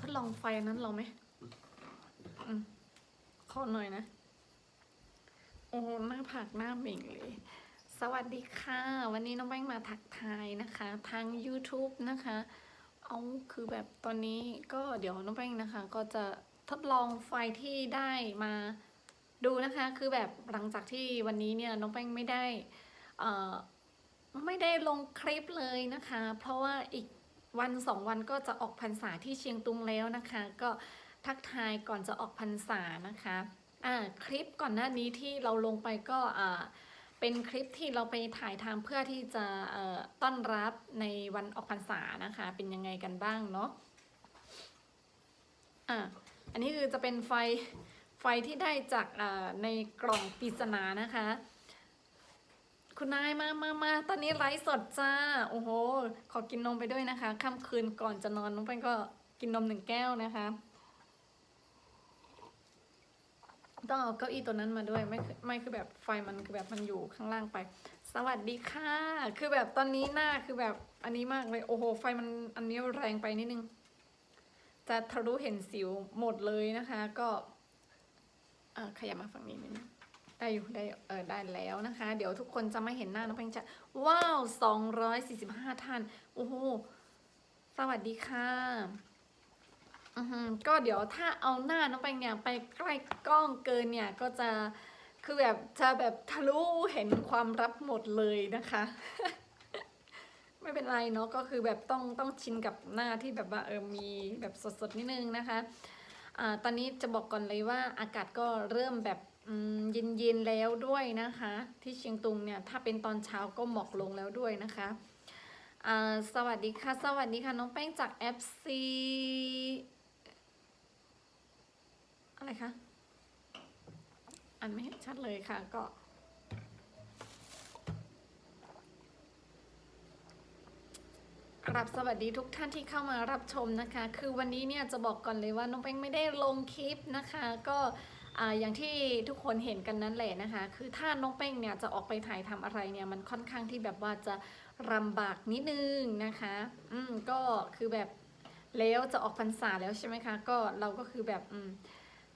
ทดลองไฟนั้นเราไหมอขอหน่อยนะ โอ้หน้าผากหน้าเหม่งเลย สวัสดีค่ะ วันนี้น้องแป้งมาทักทายนะคะ ทาง YouTube นะคะ เอาคือแบบตอนนี้ก็เดี๋ยวน้องแป้งนะคะ ก็จะทดลองไฟที่ได้มาดูนะคะ คือแบบหลังจากที่วันนี้เนี่ยน้องแป้งไม่ได้เอ่อไม่ได้ลงคลิปเลยนะคะ เพราะว่าอีก วันสองวันก็จะออกพรรษาที่เชียงตุงแล้วนะคะ ก็ทักทายก่อนจะออกพรรษานะคะอ่าคลิปก่อนหน้านี้ที่เราลงไปก็อ่าเป็นคลิปที่เราไปถ่ายทำเพื่อที่จะเอ่อต้อนรับในวันออกพรรษานะคะ เป็นยังไงกันบ้างเนาะอะอันนี้คือจะเป็นไฟไฟที่ได้จากอ่าในกล่องปริศนานะคะ คุณนายมามามาตอนนี้ไลฟ์สดจ้า โอ้โห ขอกินนมไปด้วยนะคะ ค่ำคืนก่อนจะนอนน้องแป้งก็กินนมหนึ่งแก้วนะคะ ต้องเอาเก้าอี้ตัวนั้นมาด้วย ไม่ไม่คือแบบไฟมันคือแบบมันอยู่ข้างล่างไป สวัสดีค่ะ คือแบบตอนนี้หน้าคือแบบอันนี้มากเลย โอ้โห ไฟมันอันนี้แรงไปนิดนึง จะทะลุเห็นสิวหมดเลยนะคะ ก็อ่อขยับมาฝั่งนี้นิดนึง ได้อยู่ได้เออได้แล้วนะคะ เดี๋ยวทุกคนจะไม่เห็นหน้าน้องแป้งจะว้าว245ท่านโอ้โหสวัสดีค่ะอือฮึก็เดี๋ยวถ้าเอาหน้าน้องแปงเนี่ยไปใกล้กล้องเกินเนี่ยก็จะคือแบบจะแบบทะลุเห็นความลับหมดเลยนะคะ ไม่เป็นไรเนาะก็คือแบบต้องต้องชินกับหน้าที่แบบว่าเออมีแบบสดๆนิดนึงนะคะอ่าตอนนี้จะบอกก่อนเลยว่าอากาศก็เริ่มแบบ เย็นๆแล้วด้วยนะคะ ที่เชียงตุงเนี่ยถ้าเป็นตอนเช้าก็หมอกลงแล้วด้วยนะคะสวัสดีค่ะ สวัสดีค่ะ น้องแป้งจาก FC อะไรคะอันไม่เห็นชัดเลยค่ะก็กราบสวัสดีทุกท่านที่เข้ามารับชมนะคะ คือวันนี้เนี่ยจะบอกก่อนเลยว่าน้องแป้งไม่ได้ลงคลิปนะคะ ก็ อย่างที่ทุกคนเห็นกันนั้นแหละนะคะ คือถ้าน้องแป้งเนี่ยจะออกไปถ่ายทำอะไรเนี่ยมันค่อนข้างที่แบบว่าจะลำบากนิดนึงนะคะ อืมก็คือแบบแล้วจะออกพรรษาแล้วใช่ไหมคะ ก็เราก็คือแบบอืม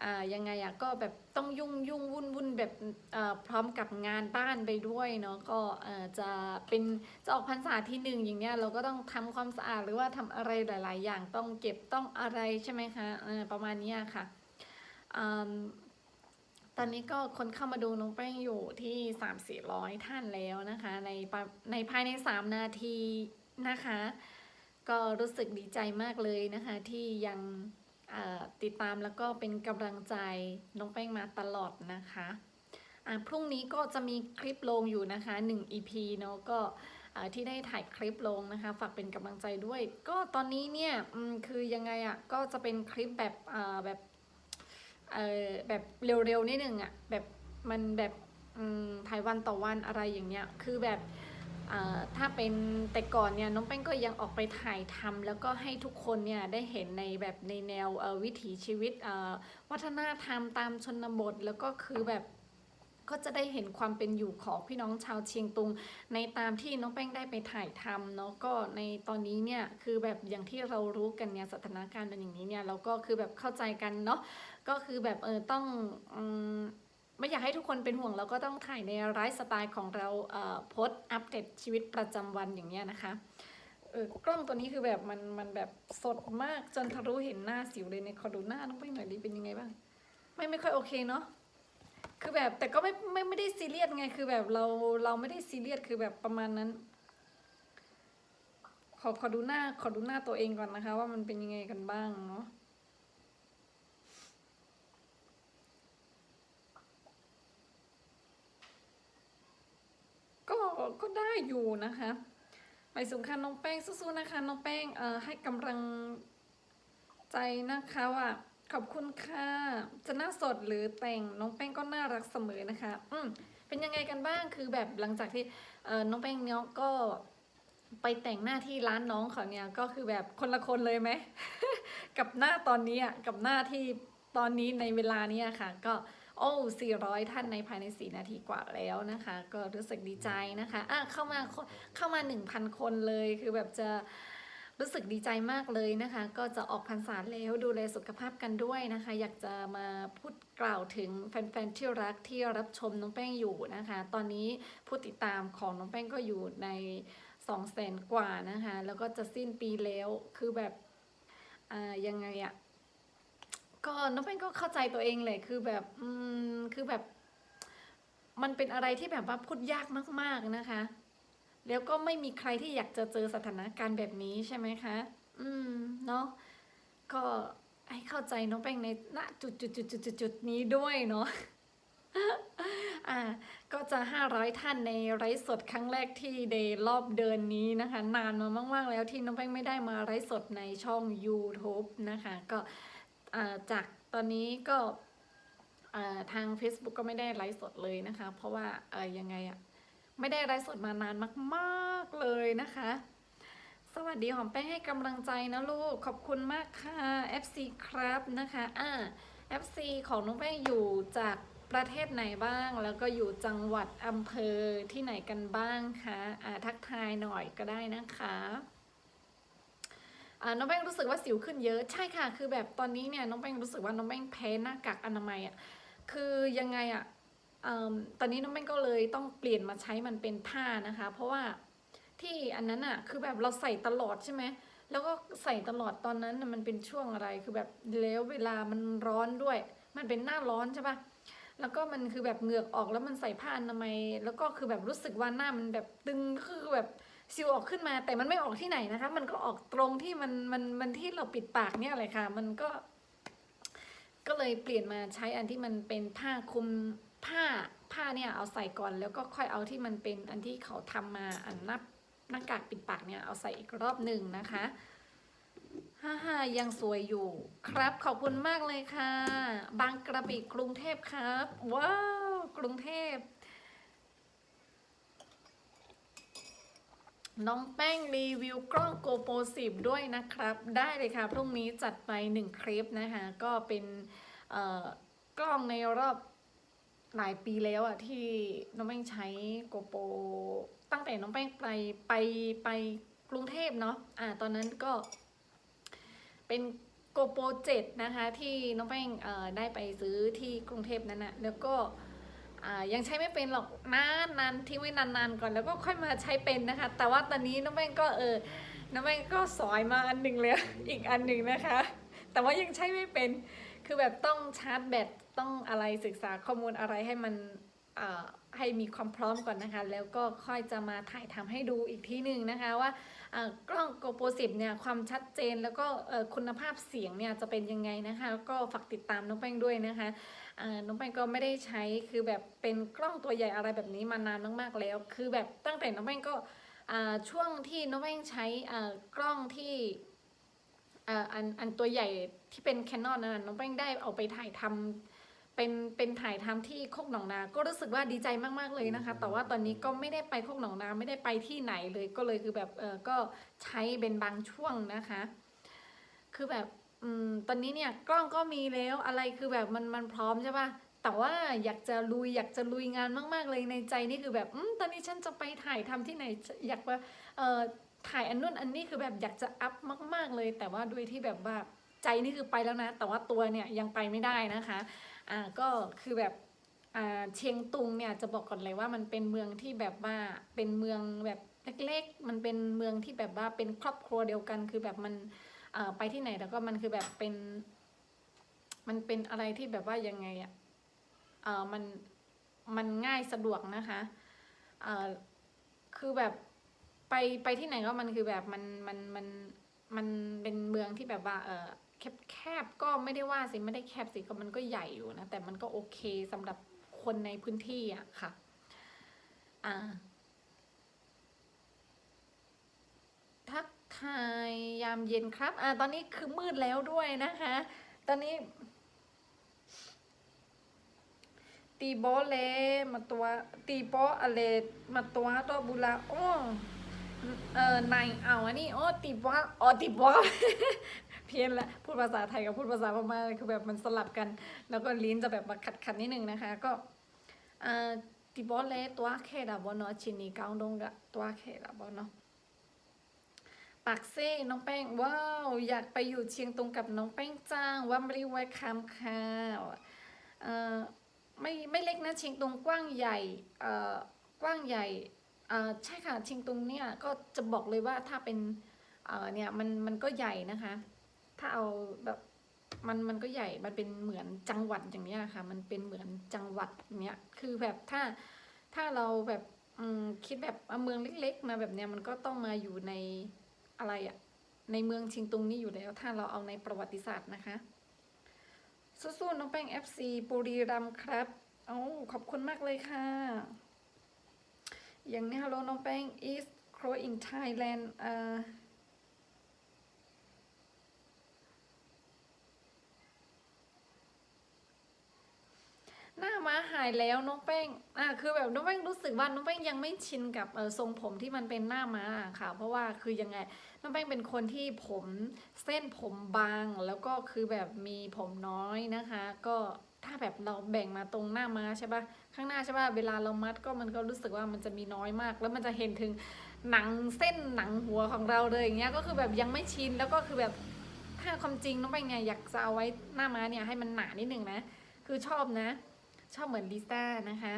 อ่ายังไงอะก็แบบต้องยุ่งยุ่งวุ่นวุ่นแบบอ่อพร้อมกับงานบ้านไปด้วยเนาะก็เออจะเป็นจะออกพรรษาที่หนึ่งอย่างเนี้ยเราก็ต้องทำความสะอาดหรือว่าทำอะไรหลาย ๆ อย่างต้องเก็บต้องอะไรใช่ไหมคะประมาณนี้ค่ะอืม ตอนนี้ก็คนเข้ามาดูน้องแป้งอยู่ที่สามสี่ร้อยท่านแล้วนะคะ ในในภายในสามนาทีนะคะ ก็รู้สึกดีใจมากเลยนะคะ ที่ยังติดตามแล้วก็เป็นกำลังใจน้องแป้งมาตลอดนะคะอะพรุ่งนี้ก็จะมีคลิปลงอยู่นะคะ 1 EP เนาะก็ที่ได้ถ่ายคลิปลงนะคะ ฝากเป็นกำลังใจด้วย ก็ตอนนี้เนี่ยคือยังไงอะ่ะก็จะเป็นคลิปแบบแบบ เออแบบเร็วๆนิดนึงอะ่ะแบบมันแบบถ่ายวันต่อวันอะไรอย่างเงี้ยคือแบบถ้าเป็นแต่ก่อนเนี่ยน้องแป้งก็ยังออกไปถ่ายทำแล้วก็ให้ทุกคนเนี่ยได้เห็นในแบบในแนววิถีชีวิตวัฒนธรรมตามชนบทแล้วก็คือแบบก็จะได้เห็นความเป็นอยู่ของพี่น้องชาวเชียงตุง ในตามที่น้องแป้งได้ไปถ่ายทำเนาะก็ในตอนนี้เนี่ยคือแบบอย่างที่เรารู้กันเนี่ยสถานการณ์เป็นอย่างนี้เนี่ยเราก็คือแบบเข้าใจกันเนาะ ก็คือแบบเออต้องอมไม่อยากให้ทุกคนเป็นห่วงเราก็ต้องถ่ายในไลฟ์สไตล์ของเราเอ่อโพสอัปเดตชีวิตประจำวันอย่างเงี้ยนะคะเออกล้องตัวนี้คือแบบมันมันแบบสดมากจนทะลุเห็นหน้าสิวเลยในยขอดูหน้าน้องไปหน่อยดิเป็นยังไงบ้าง ไม่ไม่ค่อยโอเคเนาะคือแบบแต่ก็ไม่ไม่ไม่ได้ซีเรียสไงคือแบบเราเราไม่ได้ซีเรียสคือแบบประมาณนั้น ขอขอดูหน้าขอดูหน้าตัวเองก่อนนะคะ ว่ามันเป็นยังไงกันบ้างเนาะ ก็ก็ได้อยู่นะคะหมายสำคัญน้องแป้งสู้ๆนะคะน้องแป้งเอ่อให้กำลังใจนะคะว่าขอบคุณค่ะ จะหน้าสดหรือแต่งน้องแป้งก็น่ารักเสมอนะคะ อืมเป็นยังไงกันบ้างคือแบบหลังจากที่เอ่อน้องแป้งเนี้ยก็ไปแต่งหน้าที่ร้านน้องเขาเนี่ยก็คือแบบคนละคนเลยไหม กับหน้าตอนนี้อะกับหน้าที่ตอนนี้ในเวลานี้ค่ะ ก็ โอ้400 ท่านในภายใน 4 นาทีกว่าแล้วนะคะ ก็รู้สึกดีใจนะคะอะเข้ามาเข้ามา 1,000 คนเลยคือแบบจะรู้สึกดีใจมากเลยนะคะ ก็จะออกพรรษาแล้วดูแลสุขภาพกันด้วยนะคะ อยากจะมาพูดกล่าวถึงแฟนๆที่รักที่รับชมน้องแป้งอยู่นะคะ ตอนนี้ผู้ติดตามของน้องแป้งก็อยู่ใน2องแสนกว่านะคะ แล้วก็จะสิ้นปีแล้วคือแบบอ่ายังไงอะ ก็น้องแป้งก็เข้าใจตัวเองเลยคือแบบอืมคือแบบ มันเป็นอะไรที่แบบว่าพูดยากมาก ๆนะคะ แล้วก็ไม่มีใครที่อยากจะเจอสถานการณ์แบบนี้ใช่ไหมคะ อืมเนาะก็ให้เข้าใจน้องแป้งในณจุดจุดจุดจุดจุดจุดนี้ด้วยเนาะอ่าก็จะ 500 ท่านในไลฟ์สดครั้งแรกที่เดย์รอบเดือนนี้นะคะ นานมามาก ๆ แล้วที่น้องแป้งไม่ได้มาไลฟ์สดในช่อง YouTube นะคะ ก็ จากตอนนี้ก็ทาง Facebook ก็ไม่ได้ไลฟ์สดเลยนะคะ เพราะว่ายังไงอะไม่ได้ไลฟ์สดมานานมากๆเลยนะคะ สวัสดีหอมแป้งให้กำลังใจนะลูก ขอบคุณมากค่ะ FC ครับนะคะอ่า FC ของน้องแป้งอยู่จากประเทศไหนบ้าง แล้วก็อยู่จังหวัดอำเภอที่ไหนกันบ้างคะอ่าทักทายหน่อยก็ได้นะคะ น้องแป้งรู้สึกว่าสิวขึ้นเยอะใช่ค่ะ คือแบบตอนนี้เนี่ยน้องแป้งรู้สึกว่าน้องแป้งแพ้หน้ากากอนามัยอะคือยังไงอะเอิ่มตอนนี้น้องแป้งก็เลยต้องเปลี่ยนมาใช้มันเป็นผ้านะคะ เพราะว่าที่อันนั้นอะคือแบบเราใส่ตลอดใช่ไหมแล้วก็ใส่ตลอดตอนนั้นมันเป็นช่วงอะไรคือแบบแล้วเวลามันร้อนด้วย มันเป็นหน้าร้อนใช่ปะแล้วก็มันคือแบบเหงือกออกแล้วมันใส่ผ้าอนามัยแล้วก็คือแบบรู้สึกว่าหน้ามันแบบตึงคือแบบ สิวออกขึ้นมา แต่มันไม่ออกที่ไหนนะคะ มันก็ออกตรงที่มันมันมันที่เราปิดปากเนี่ยแหละค่ะ มันก็ ก็เลยเปลี่ยนมาใช้อันที่มันเป็นผ้าคลุมผ้าผ้าเนี่ยเอาใส่ก่อน แล้วก็ค่อยเอาที่มันเป็นอันที่เขาทำมาอันนับหน้ากากปิดปากเนี่ยเอาใส่อีกรอบหนึ่งนะคะฮ่าฮ่ายังสวยอยู่ครับ ขอบคุณมากเลยค่ะ บางกระปิกรุงเทพครับ ว้าว กรุงเทพ น้องแป้งรีวิวกล้องโกโปร10ด้วยนะครับ ได้เลยค่ะ พรุ่งนี้จัดไป1คลิปนะคะ ก็เป็นกล้องในรอบหลายปีแล้วอะที่น้องแป้งใช้โกโปรตั้งแต่น้องแป้งไปไปไปกรุงเทพเนาะอ่าตอนนั้นก็เป็นโกโปร7นะคะ ที่น้องแป้งเอ่อได้ไปซื้อที่กรุงเทพนั้นนะแล้วก็ ยังใช้ไม่เป็นหรอกนานนานทิ้งไว้นานๆก่อนแล้วก็ค่อยมาใช้เป็นนะคะ แต่ว่าตอนนี้น้องแป้งก็เออน้องแป้งก็สอยมาอันหนึ่งเลยอีกอันหนึ่งนะคะ แต่ว่ายังใช้ไม่เป็นคือแบบต้องชาร์จแบตต้องอะไรศึกษาข้อมูลอะไรให้มัน ให้มีความพร้อมก่อนนะคะ แล้วก็ค่อยจะมาถ่ายทำให้ดูอีกทีหนึ่งนะคะว่ากล้อง GoPro 10เนี่ยความชัดเจนแล้วก็คุณภาพเสียงเนี่ยจะเป็นยังไงนะคะ ก็ฝากติดตามน้องแป้งด้วยนะคะน้องแป้งก็ไม่ได้ใช้คือแบบเป็นกล้องตัวใหญ่อะไรแบบนี้มานานมากๆแล้ว คือแบบตั้งแต่น้องแป้งก็ช่วงที่น้องแป้งใช้กล้องที่อันอันตัวใหญ่ที่เป็นแคนนอนนั้นนะน้องแป้งได้เอาไปถ่ายทำ เป็นเป็นถ่ายทำที่โคกหนองนา ก็รู้สึกว่าดีใจมากๆเลยนะคะ แต่ว่าตอนนี้ก็ไม่ได้ไปโคกหนองนาไม่ได้ไปที่ไหนเลย ก็เลยคือแบบเออก็ใช้เป็นบางช่วงนะคะ คือแบบอืมตอนนี้เนี่ยกล้องก็มีแล้วอะไรคือแบบมันมันพร้อมใช่ปะแต่ว่าอยากจะลุยอยากจะลุยงานมาก ๆ เลยในใจนี่คือแบบอืมตอนนี้ฉันจะไปถ่ายทำที่ไหน อยากว่าเอ่อถ่ายอันนู้นอันนี้คือแบบอยากจะอัพมาก ๆเลย แต่ว่าด้วยที่แบบว่าใจนี่คือไปแล้วนะ แต่ว่าตัวเนี่ยยังไปไม่ได้นะคะ อ่าก็คือแบบอ่าเชียงตุงเนี่ยจะบอกก่อนเลยว่ามันเป็นเมืองที่แบบว่าเป็นเมืองแบบเล็กๆ มันเป็นเมืองที่แบบว่าเป็นครอบครัวเดียวกัน คือแบบมันอ่อไปที่ไหนแล้วก็มันคือแบบเป็น มันเป็นอะไรที่แบบว่ายังไงอะเออมันมันง่ายสะดวกนะคะเออคือแบบไปไปที่ไหนก็มันคือแบบมันมันมันมันเป็นเมืองที่แบบว่าเออ แคบแคบก็ไม่ได้ว่าสิไม่ได้แคบสิก็มันก็ใหญ่อยู่นะ แต่มันก็โอเคสำหรับคนในพื้นที่อะค่ะ อ่า ทักทายยามเย็นครับ อ่า ตอนนี้คือมืดแล้วด้วยนะคะ ตอนนี้ ตีโบเลมาตัว ตีโบอะไรมาตัวตัวบุระโอ้เออนายเอาอันนี้โอ้ตีโบอ๋อตีโบ เพี้ยนละพูดภาษาไทยกับพูดภาษาพม่าคือแบบมันสลับกัน แล้วก็ลิ้นจะแบบมาขัดขัดนิดนึงนะคะก็เอ่อตีโบเลตัวแค่ดาบเนาะชินีกาวดงกะตัวแค่ดาบเนาะปากเซ่น้องแป้งว้าวอยากไปอยู่เชียงตุงกับน้องแป้งจ้างว่าไม่ได้ไว้คำค่ะไม่ไม่เล็กนะเชียงตุงกว้างใหญ่กว้างใหญ่ใช่ค่ะเชียงตุงเนี่ยก็จะบอกเลยว่าถ้าเป็นเนี่ยมันมันก็ใหญ่นะคะ ถ้าเอาแบบมันมันก็ใหญ่ มันเป็นเหมือนจังหวัดอย่างเนี้ยค่ะ มันเป็นเหมือนจังหวัดเนี้ย คือแบบถ้าถ้าเราแบบคิดแบบเมืองเล็ก ๆ มาแบบเนี้ยมันก็ต้องมาอยู่ในอะไรอะในเมืองชิงตุงนี่อยู่แล้ว ถ้าเราเอาในประวัติศาสตร์นะคะ สู้ๆน้องแป้ง FC ปุรีรัมครับโอ้ขอบคุณมากเลยค่ะ อย่างนี้ฮัลโหลน้องแป้ง is crow in Thailand เอ่อ หน้าม้าหายแล้วน้องแป้ง อ่าคือแบบน้องแป้งรู้สึกว่าน้องแป้งยังไม่ชินกับเออทรงผมที่มันเป็นหน้าม้าค่ะ เพราะว่าคือยังไงน้องแป้งเป็นคนที่ผมเส้นผมบาง แล้วก็คือแบบมีผมน้อยนะคะ ก็ถ้าแบบเราแบ่งมาตรงหน้าม้าใช่ปะข้างหน้าใช่ปะเวลาเรามัดก็มันก็รู้สึกว่ามันจะมีน้อยมาก แล้วมันจะเห็นถึงหนังเส้นหนังหัวของเราเลยอย่างเงี้ยก็คือแบบยังไม่ชินแล้วก็คือแบบถ้าความจริงน้องแป้งไงอยากจะเอาไว้หน้าม้าเนี่ยให้มันหนานิดนึงนะ คือชอบนะ ชอบเหมือนลิซ่านะคะ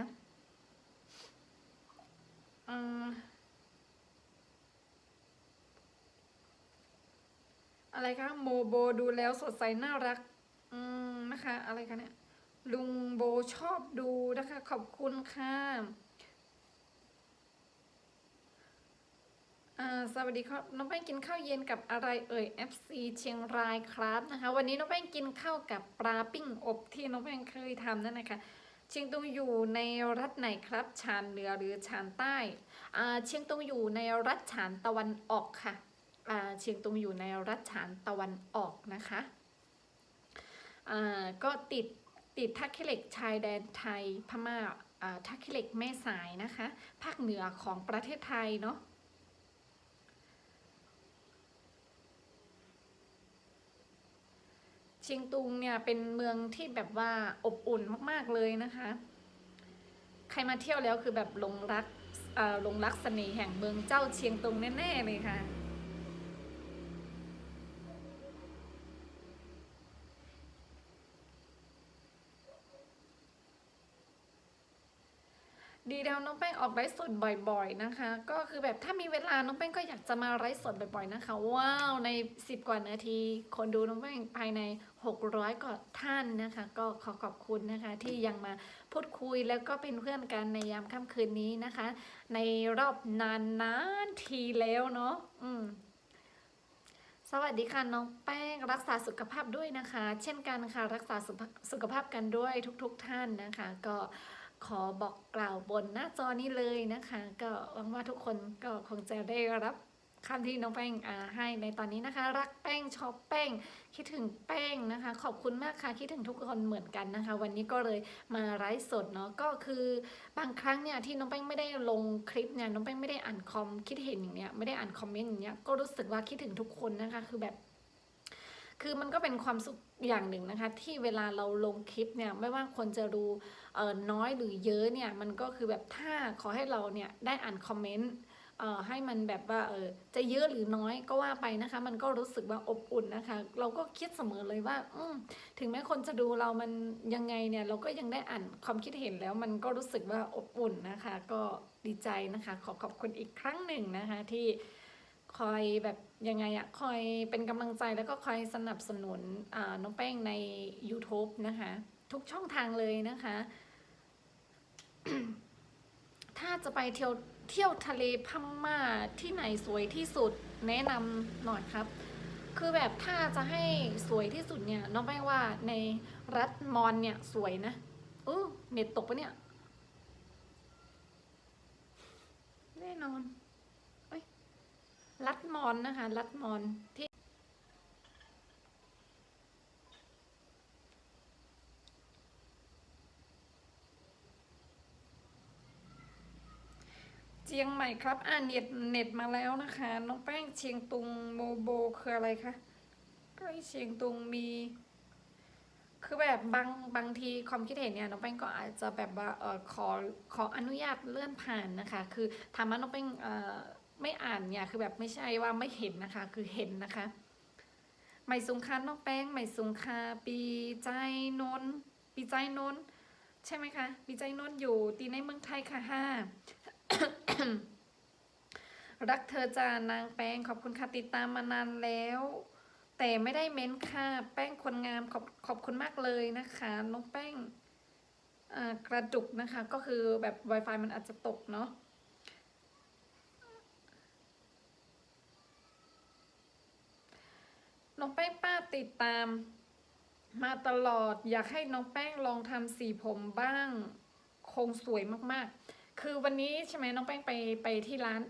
อะไรคะโมโบดูแล้วสดใสน่ารัก อืมนะคะ อะไรคะเนี่ยลุงโบชอบดูนะคะ ขอบคุณค่ะอ่าสวัสดีครับน้องแป้งกินข้าวเย็นกับอะไรเอ่ย FC เชียงรายครับนะคะ วันนี้น้องแป้งกินข้าวกับปลาปิ้งอบที่น้องแป้งเคยทำนั่นนะคะ เชียงตุงอยู่ในรัฐไหนครับ ชานเหนือหรือชานใต้เชียงตุงอยู่ในรัฐฉานตะวันออกค่ะเชียงตุงอยู่ในรัฐฉานตะวันออกนะคะก็ติดติดทักขิเล็กชายแดนไทยพม่าอ่าทักขิเล็กแม่สายนะคะ ภาคเหนือของประเทศไทยเนาะ ชียงตุงเนี่ยเป็นเมืองที่แบบว่าอบอุ่นมากๆเลยนะคะ ใครมาเที่ยวแล้วคือแบบหลงรักหลงรักเสน่ห์แห่งเมืองเจ้าเชียงตุงแน่ๆเลยค่ะ ดีแล้วน้องแป้งออกไลฟ์สดบ่อย ๆนะคะ ก็คือแบบถ้ามีเวลาน้องแป้งก็อยากจะมาไลฟ์สดบ่อยๆนะคะ ว้าวใน 10 กว่านาที คนดูน้องแป้งภายใน 600กว่าท่านนะคะ ก็ขอขอบคุณนะคะที่ยังมาพูดคุยแล้วก็เป็นเพื่อนกันในยามค่ำคืนนี้นะคะ ในรอบนานนานๆทีแล้วเนาะอืมสวัสดีค่ะน้องแป้งรักษาสุขภาพด้วยนะคะ เช่นกันค่ะรักษาสุขภาพสุขภาพกันด้วยทุกๆทท่านนะคะ ก็ ขอบอกกล่าวบนหน้าจอนี้เลยนะคะ ก็หวังว่าทุกคนก็คงจะได้รับคำที่น้องแป้งอ่าให้ในตอนนี้นะคะ รักแป้งชอบแป้ง คิดถึงแป้งนะคะ ขอบคุณมากค่ะคิดถึงทุกคนเหมือนกันนะคะ วันนี้ก็เลยมาไลฟ์สดเนาะก็คือบางครั้งเนี่ยที่น้องแป้งไม่ได้ลงคลิปเนี่ยน้องแป้งไม่ได้อ่านคอมคิดเห็นอย่างเนี้ยไม่ได้อ่านคอมเมนต์อย่างเนี้ยก็รู้สึกว่าคิดถึงทุกคนนะคะ คือแบบ คือมันก็เป็นความสุขอย่างหนึ่งนะคะ ที่เวลาเราลงคลิปเนี่ยไม่ว่าคนจะดูน้อยหรือเยอะเนี่ยมันก็คือแบบถ้าขอให้เราเนี่ยได้อ่านคอมเมนต์ให้มันแบบว่าเออจะเยอะหรือน้อยก็ว่าไปนะคะ มันก็รู้สึกว่าอบอุ่นนะคะ เราก็คิดเสมอเลยว่าอืถึงแม้คนจะดูเรามันยังไงเนี่ยเราก็ยังได้อ่านความคิดเห็นแล้ว มันก็รู้สึกว่าอบอุ่นนะคะ ก็ดีใจนะคะ ขอขอบคุณอีกครั้งหนึ่งนะคะที่ คอยแบบยังไงอะคอยเป็นกำลังใจแล้วก็คอยสนับสนุนน้องแป้งใน YouTube นะคะ ทุกช่องทางเลยนะคะ ถ้าจะไปเที่ยวเที่ยวทะเลพม่าที่ไหนสวยที่สุดแนะนำหน่อยครับ คือแบบถ้าจะให้สวยที่สุดเนี่ยน้องแป้งว่าในรัฐมอนเนี่ยสวยนะเอู้เน็ตตกปะเนี่ยแน่นอน รัดมอนนะคะรัดมอนที่เชียงใหม่ครับ อ่าเน็ตเน็ตมาแล้วนะคะ น้องแป้งเชียงตุงโมโบคืออะไรคะใกล้เชียงตุงมี คือแบบบางบางทีความคิดเห็นเนี่ยน้องแป้งก็อาจจะแบบว่าเออขอขออนุญาตเลื่อนผ่านนะคะ คือถามว่าน้องแป้งเออ ไม่อ่านเนี่ยคือแบบไม่ใช่ว่าไม่เห็นนะคะ คือเห็นนะคะใหม่สุงคาน้องแป้งใหม่สุงคาปีใจนนท์ปีใจนนท์ใช่ไหมคะปีใจนนท์อยู่ตีในเมืองไทยค่ะห้ารักเธอจานางแป้งขอบคุณค่ะติดตามมานานแล้ว แต่ไม่ได้เม้นค่ะแป้งคนงามขอบขอบคุณมากเลยนะคะน้องแป้งกระจุกนะคะ ก็คือแบบ Wi-Fi มันอาจจะตกเนาะ น้องแป้งป้าติดตาม มาตลอดอยากให้น้องแป้งลองทำสีผมบ้าง คงสวยมากๆ คือวันนี้ใช่ไหมน้องแป้งไปไปที่ร้าน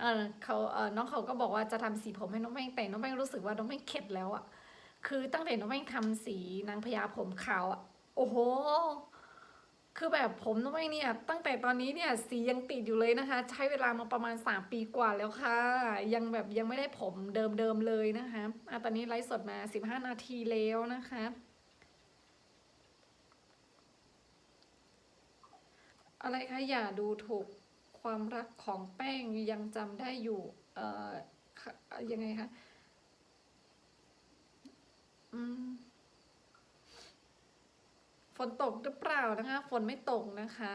เออเขาเออน้องเขาก็บอกว่าจะทำสีผมให้น้องแป้งแต่น้องแป้งรู้สึกว่าน้องแป้งเข็ดแล้วอะคือตั้งแต่น้องแป้งทำสีนางพญาผมขาวอะ โอ้โห คือแบบผมน้องแป้เนี่ยตั้งแต่ตอนนี้เนี่ยสียังติดอยู่เลยนะคะ ใช้เวลามาประมาณ 3 ปีกว่าแล้วค่ะ ยังแบบยังไม่ได้ผมเดิมๆเลยนะคะอะตอนนี้ไลฟ์สดมา 15 นาทีแล้วนะคะอะไรคะอย่าดูถูกความรักของแป้งยังจำได้อยู่ เอ่อยังไงคะอืม ฝนตกหรือเปล่านะคะ ฝนไม่ตกนะคะ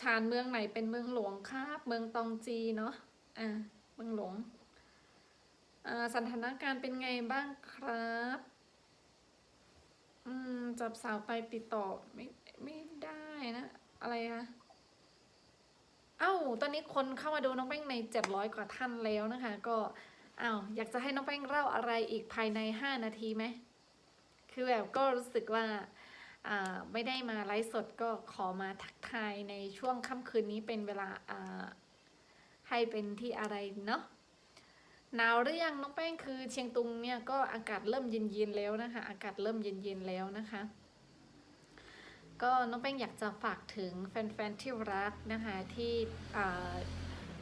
ชานเมืองไหนเป็นเมืองหลวงครับเมืองตองจีเนาะอ่าเมืองหลวงอ่าสถานการณ์เป็นไงบ้างครับอืมจับสาวไปติดต่อไม่ไม่ได้นะ อะไรอะ เอ้า ตอนนี้คนเข้ามาดูน้องแป้งในเจ็ดร้อยกว่าท่านแล้วนะคะ ก็อ้าวอยากจะให้น้องแป้งเล่าอะไรอีกภายในห้านาทีไหม คือแบบก็รู้สึกว่าอ่าไม่ได้มาไลฟ์สดก็ขอมาทักทายในช่วงค่ำคืนนี้เป็นเวลาอ่าให้เป็นที่อะไรเนาะหนาวหรือยังน้องแป้งคือเชียงตุงเนี่ยก็อากาศเริ่มเย็นๆแล้วนะคะ อากาศเริ่มเย็นๆแล้วนะคะ ก็น้องแป้งอยากจะฝากถึงแฟนๆที่รักนะคะที่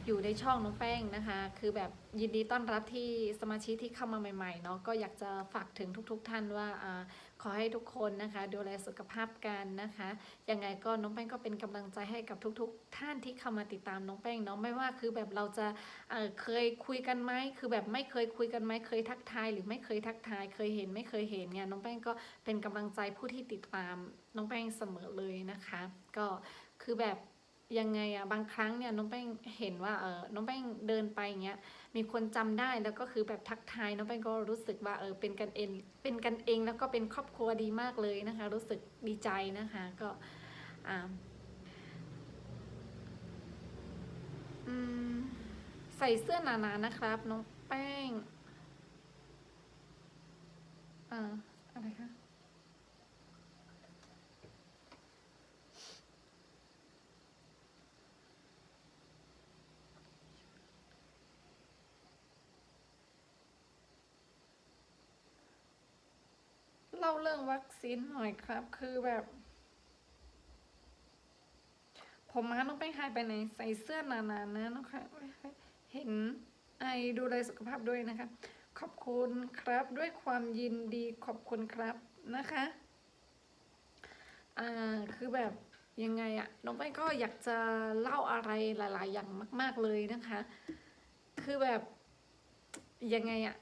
อยู่ในช่องน้องแป้งนะคะ คือแบบยินดีต้อนรับที่สมาชิกที่เข้ามาใหม่ๆเนาะก็อยากจะฝากถึงทุกๆท่านว่าอขอให้ทุกคนนะคะดูแลสุขภาพกันนะคะยังไงก็น้องแป้งก็เป็นกำลังใจให้กับทุก ๆ ท่านที่เข้ามาติดตามน้องแป้งเนาะไม่ว่าคือแบบเราจะเเคยคุยกันไหมคือแบบไม่เคยคุยกันไหมเคยทักทายหรือไม่เคยทักทาย เคยเห็นไม่เคยเห็นเนี่ยน้องแป้งก็เป็นกำลังใจผู้ที่ติดตามน้องแป้งเสมอเลยนะคะ ก็คือแบบ ยังไงอะบางครั้งเนี่ยน้องแป้งเห็นว่าเออน้องแป้งเดินไปเงี้ยมีคนจำได้แล้วก็คือแบบทักทายน้องแป้งก็รู้สึกว่าเออเป็นกันเองเป็นกันเองแล้วก็เป็นครอบครัวดีมากเลยนะคะ รู้สึกดีใจนะคะก็อ่าใส่เสื้อหนาๆนะครับ น้องแป้งอ่าอะไรคะ ล่าเรื่องวัคซีนหน่อยครับ คือแบบ ผมมาน้องแป้งหายไปไหนใส่เสื้อหนาๆนะน้องค่ะเห็นไอดูแลสุขภาพด้วยนะคะ ขอบคุณครับด้วยความยินดีขอบคุณครับนะคะ อ่าคือแบบยังไงอะน้องแป้งก็อยากจะเล่าอะไรหลาย ๆ อย่างมาก ๆเลยนะคะ คือแบบยังไงอะ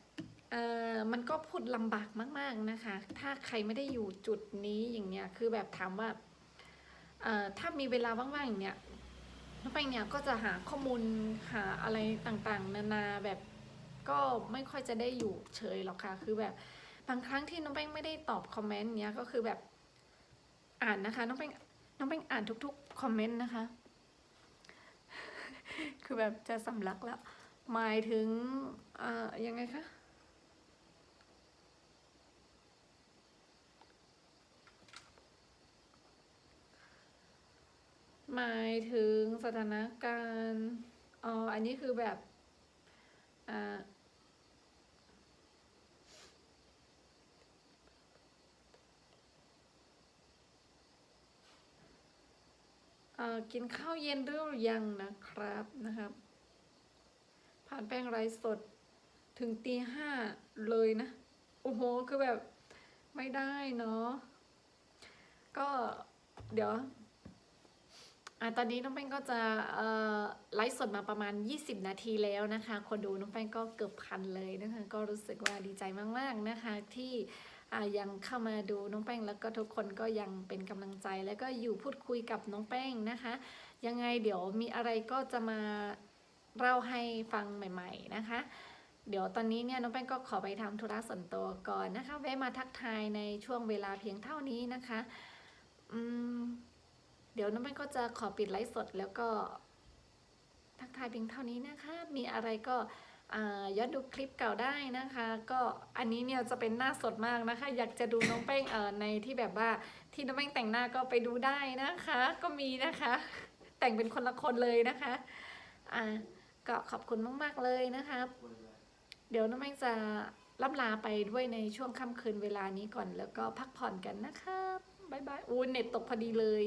ออมันก็พูดลำบากมาก ๆนะคะ ถ้าใครไม่ได้อยู่จุดนี้อย่างเนี้ยคือแบบถามว่าเออถ้ามีเวลาว่างๆอย่างเนี้ยน้องแป้งเนี่ยก็จะหาข้อมูลหาอะไรต่างๆ นานาแบบก็ไม่ค่อยจะได้อยู่เฉยหรอกค่ะ คือแบบบางครั้งที่น้องแป้งไม่ได้ตอบคอมเมนต์เนี้ยก็คือแบบอ่านนะคะน้องแป้งน้องแป้งอ่านทุกๆคอมเมนต์นะคะ คือแบบจะสำลักแล้วหมายถึงเอ่อยังไงคะ หมายถึงสถานการณ์อ๋ออันนี้คือแบบอ่าเออกินข้าวเย็นหรือยังนะครับนะครับ ผ่านแป้งไรสดถึงตีห้าเลยนะ โอ้โห คือแบบไม่ได้เนาะก็เดี๋ยว อะตอนนี้น้องแป้งก็จะไลฟ์สดมาประมาณ 20 นาทีแล้วนะคะ คนดูน้องแป้งก็เกือบพันเลยนะคะ ก็รู้สึกว่าดีใจมากๆนะคะ ที่ยังเข้ามาดูน้องแป้งแล้วก็ทุกคนก็ยังเป็นกำลังใจ แล้วก็อยู่พูดคุยกับน้องแป้งนะคะ ยังไงเดี๋ยวมีอะไรก็จะมาเล่าให้ฟังใหม่ ๆนะคะ เดี๋ยวตอนนี้เนี่ยน้องแป้งก็ขอไปทำธุระส่วนตัวก่อนนะคะแวะมาทักทายในช่วงเวลาเพียงเท่านี้นะคะ อืม ดี๋ยวน้องแป้งก็จะขอปิดไลฟ์สด แล้วก็ทักทายเพียงเท่านี้นะคะ มีอะไรก็ย้อนดูคลิปเก่าได้นะคะ ก็อันนี้เนี่ยจะเป็นหน้าสดมากนะคะ อยากจะดูน้องแป้งเอ่อในที่แบบว่าที่น้องแป้งแต่งหน้าก็ไปดูได้นะคะ ก็มีนะคะ แต่งเป็นคนละคนเลยนะคะอ่าก็ขอบคุณมากๆเลยนะคะ เดี๋ยวน้องแป้งจะล่ำลาไปด้วยในช่วงค่ำคืนเวลานี้ก่อนแล้วก็พักผ่อนกันนะคะบายบายอู้เน็ตตกพอดีเลย